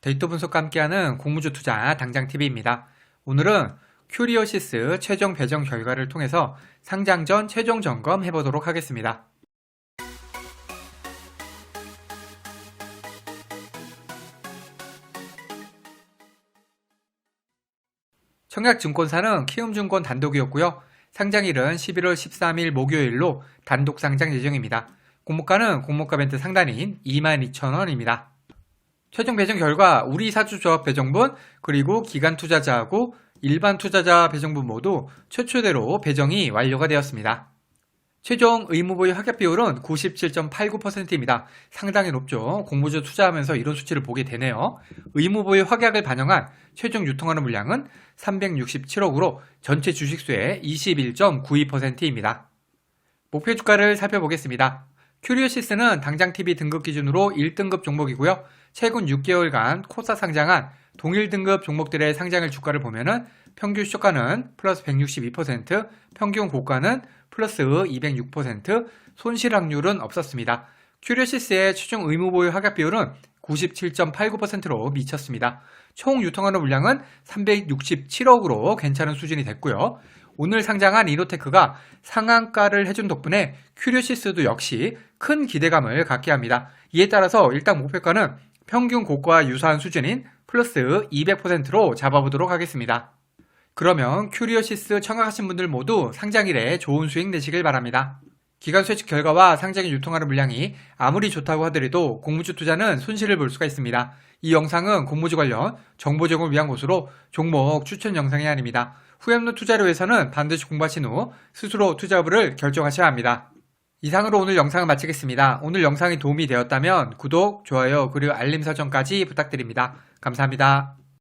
데이터 분석과 함께하는 공무주 투자 당장TV입니다. 오늘은 큐리오시스 최종 배정 결과를 통해서 상장 전 최종 점검 해보도록 하겠습니다. 청약증권사는 키움증권 단독이었고요. 상장일은 11월 13일 목요일로 단독 상장 예정입니다. 공모가는 공모가 벤트 상단인 22,000원입니다. 최종 배정 결과 우리 사주조합 배정분 그리고 기간 투자자하고 일반 투자자 배정분 모두 최초대로 배정이 완료가 되었습니다. 최종 의무보유 합격 비율은 97.89%입니다. 상당히 높죠. 공모주 투자하면서 이런 수치를 보게 되네요. 의무보유 확약을 반영한 최종 유통하는 물량은 367억으로 전체 주식수의 21.92%입니다. 목표 주가를 살펴보겠습니다. 큐리오시스는 당장TV 등급 기준으로 1등급 종목이고요. 최근 6개월간 코사 상장한 동일 등급 종목들의 상장일 주가를 보면은 평균 시초가는 플러스 162%, 평균 고가는 플러스 206%, 손실 확률은 없었습니다. 큐리오시스의 최종 의무 보유 합약 비율은 97.89%로 미쳤습니다. 총 유통하는 물량은 367억으로 괜찮은 수준이 됐고요. 오늘 상장한 이노테크가 상한가를 해준 덕분에 큐리오시스도 역시 큰 기대감을 갖게 합니다. 이에 따라서 일단 목표가는 평균 고가와 유사한 수준인 플러스 200%로 잡아보도록 하겠습니다. 그러면 큐리오시스 청약하신 분들 모두 상장일에 좋은 수익 내시길 바랍니다. 기간 수익 결과와 상장에 유통하는 물량이 아무리 좋다고 하더라도 공무주 투자는 손실을 볼 수가 있습니다. 이 영상은 공무주 관련 정보 제공을 위한 곳으로 종목 추천 영상이 아닙니다. 후에 투자를 위해서는 반드시 공부하신 후 스스로 투자 여부를 결정하셔야 합니다. 이상으로 오늘 영상을 마치겠습니다. 오늘 영상이 도움이 되었다면 구독, 좋아요, 그리고 알림 설정까지 부탁드립니다. 감사합니다.